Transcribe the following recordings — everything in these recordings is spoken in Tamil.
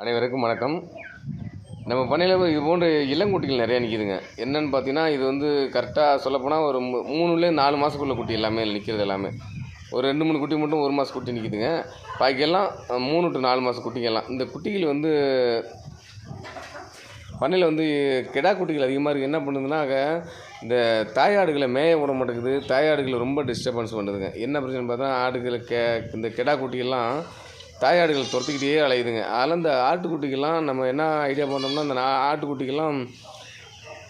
அனைவருக்கும் வணக்கம். நம்ம பண்ணையில் இது போன்ற இளங்குட்டிகள் நிறையா நிற்கிதுங்க என்னன்னு பார்த்தீங்கன்னா இது வந்து கரெக்டாக சொல்லப்போனால் ஒரு மூ- மூணுலேருந்து நாலு மாதத்துக்குள்ள குட்டி எல்லாமே நிற்கிறது எல்லாமே. ஒரு ரெண்டு மூணு குட்டி மட்டும் ஒரு மாதம் குட்டி நிற்கிதுங்க பாக்கியெல்லாம் மூணு டு நாலு மாதம் குட்டிங்கெல்லாம் இந்த குட்டிகள் வந்து பண்ணையில் வந்து கிடா குட்டிகள் அதிகமாக இருக்குது என்ன பண்ணுதுன்னாக்க இந்த தாயாடுகளை மேய விட மாட்டேங்குது. தாயாடுகளை ரொம்ப டிஸ்டர்பன்ஸ் பண்ணுதுங்க என்ன பிரச்சனை பார்த்தா ஆடுகளை கே இந்த கிடா குட்டிகள்லாம் தாயாடுகள் துரத்திக்கிட்டே அலையுதுங்க. அதில் இந்த ஆட்டுக்குட்டிக்கெல்லாம் நம்ம என்ன ஐடியா பண்ணோம்னா அந்த நா- ஆட்டுக்குட்டிக்கெல்லாம்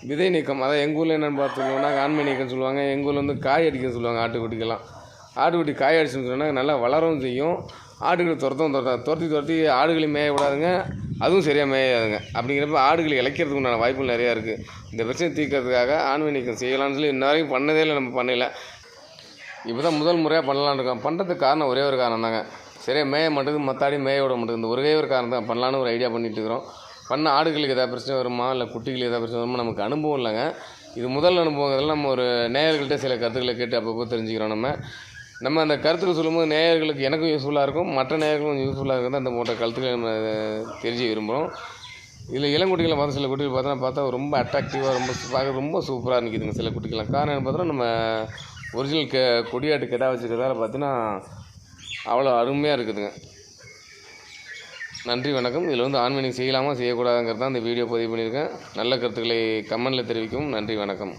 விதை நீக்கம். அதான் எங்கள் ஊரில் என்னென்னு பார்த்துக்கோன்னா ஆண்மை நீக்கம்னு சொல்லுவாங்க. எங்கள் ஊரில் வந்து காய் அடிக்கன்னு சொல்லுவாங்க ஆட்டுக்குட்டிக்கெல்லாம். ஆட்டுக்குட்டி காய் அடிச்சுன்னு சொன்னால் நல்லா வளரவும் செய்யும். ஆடுகளை துரத்தவும் துரத்த துரத்தி துரத்தி ஆடுகளையும் மேய விடாதுங்க. அதுவும் சரியாக மேயாதுங்க. அப்படிங்கிறப்ப ஆடுகளை இழைக்கிறதுக்கு உண்டான வாய்ப்புகள் நிறையா இருக்குது இந்த பிரச்சனை தீர்க்கறதுக்காக ஆண்மை நீக்கம் செய்யலாம்னு சொல்லி இன்ன வரைக்கும் பண்ணதே இல்லை நம்ம பண்ணலை. இப்போ தான் முதல் முறையாக பண்ணலான்னு இருக்கோம். பண்ணுறதுக்கு காரணம் ஒரே ஒரு காரணம் தாங்க சரியா மேய மாட்டேங்குது மத்தாடி மேய விட மாட்டேங்குது. இந்த ஒரே ஒரு காரணம் தான் பண்ணலான்னு ஒரு ஐடியா பண்ணிட்டு இருக்கிறோம் பண்ண ஆடுகளுக்கு எதாவது பிரச்சனை வருமா? இல்லை குட்டிகளுக்கு எதாவது பிரச்சனை வருமா? நமக்கு அனுபவம் இல்லைங்க. இது முதல் அனுபவங்கிறதுல நம்ம ஒரு நேயர்கள்ட்ட சில கருத்துக்களை கேட்டு அப்பப்போ தெரிஞ்சுக்கிறோம் நம்ம. நம்ம அந்த கருத்துக்கள் சொல்லும்போது நேயர்களுக்கு எனக்கும் யூஸ்ஃபுல்லாக இருக்கும். மற்ற நேயர்களும் யூஸ்ஃபுல்லாக இருக்கிறது தான் அந்த போன்ற கருத்துக்களை நம்ம தெரிஞ்சு விரும்புகிறோம் இதில் இளங்குட்டிகளை பார்த்து சில குட்டிகள் பார்த்தோன்னா பார்த்தா ரொம்ப அட்ராக்டிவாக ரொம்ப பார்க்க ரொம்ப சூப்பராக நிற்கிதுங்க சில குட்டிகள்லாம். காரணம் என்ன பார்த்தோன்னா நம்ம ஒரிஜினல் க கொடியாட்டு கெடா வச்சுருக்கிறதால பார்த்தீங்கன்னா அவ்வளோ அருமையாக இருக்குதுங்க. நன்றி வணக்கம். இதில் வந்து ஆன்மீனிங் செய்யலாமா செய்யக்கூடாதுங்கிறது தான் இந்த வீடியோ பதிவு பண்ணியிருக்கேன். நல்ல கருத்துக்களை கமெண்டில் தெரிவிக்கவும் நன்றி வணக்கம்.